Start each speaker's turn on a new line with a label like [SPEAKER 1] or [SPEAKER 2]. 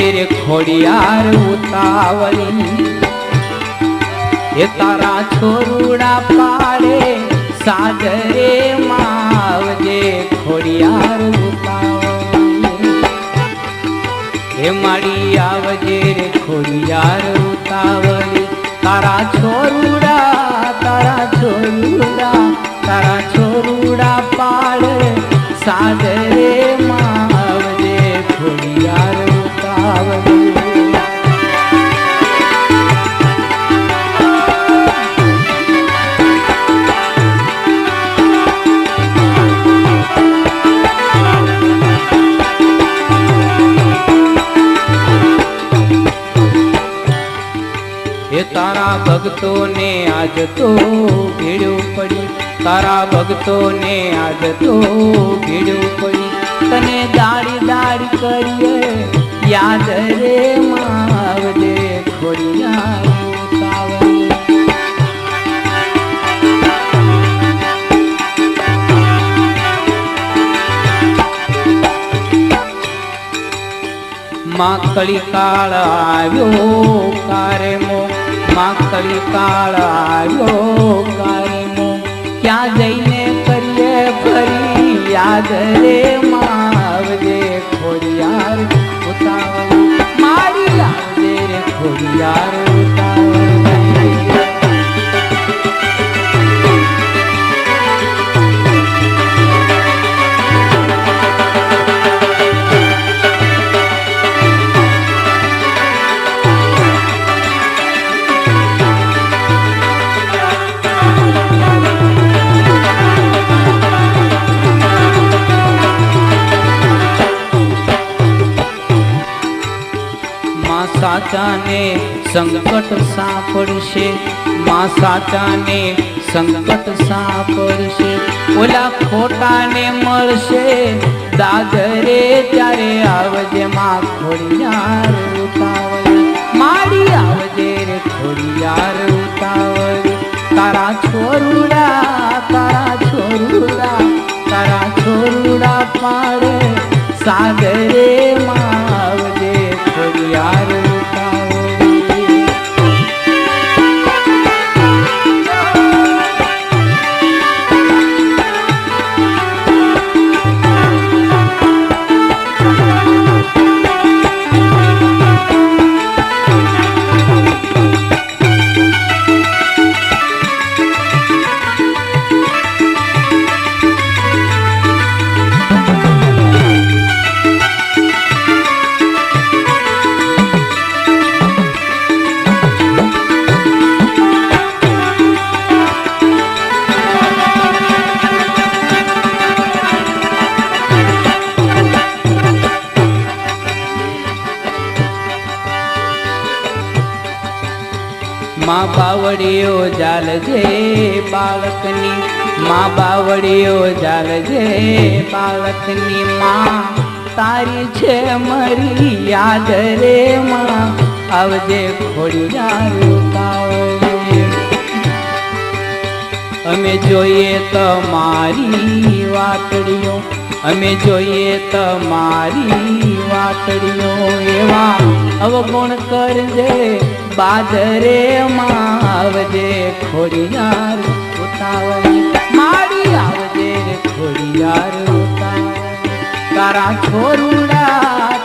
[SPEAKER 1] રે ખોડિયાર ઉતાવળી. એ તારા છોરુડા પાડે, સાજરે માવજે ખોડિયાર ઉતાવળી. હે મારી આવજે રે ખોડિયાર ઉતાવળી. તારા છોરુડા તારા છોરુડા તારા છોરુડા પાડે સાદરે તારા ભક્તોને આજ તો ભીડું પડી તારા ભક્તોને આજ તો ભીડું પડી તને દાડી દાડી કરીએ, યાદ રે માવજે ખોડિયા માં માકળી કાળ આવ્યો કારે મો માકળી કાળ આવ્યો કારે મો ક્યાં જઈને કરીએ ફરી યાદ રે માવજે સાચાને સંકટ સાંપડશે, માં સાચાને સંકટ સાંપડશે. ઓલા ખોટાને મળશે દાદરે ત્યારે આવજે માં ખોડિયાર ઉતાવળ. મારી આવજે રે ખોડિયાર ઉતાવળ. તારા છોરુડા તારા છોરુડા તારા છોરુડા પાડે, સાગરે માં માં બાવડીઓ જાલજે બાળકની, માં બાવડીઓ જાલજે બાળકની માં તારી છે મરી યાદ રે માં આવજે ખોડિયાર ઉતાવળે. અમે જોઈએ તમારી વાતડીઓ અમે જોઈએ તમારી વાતડીઓ એવા અવગુણ કરજે બાદરે માં આવજે ખોડિયાર ઉતાવળી. મારી આવજે ખોડિયાર ઉતાવળી. તારા છોરુડા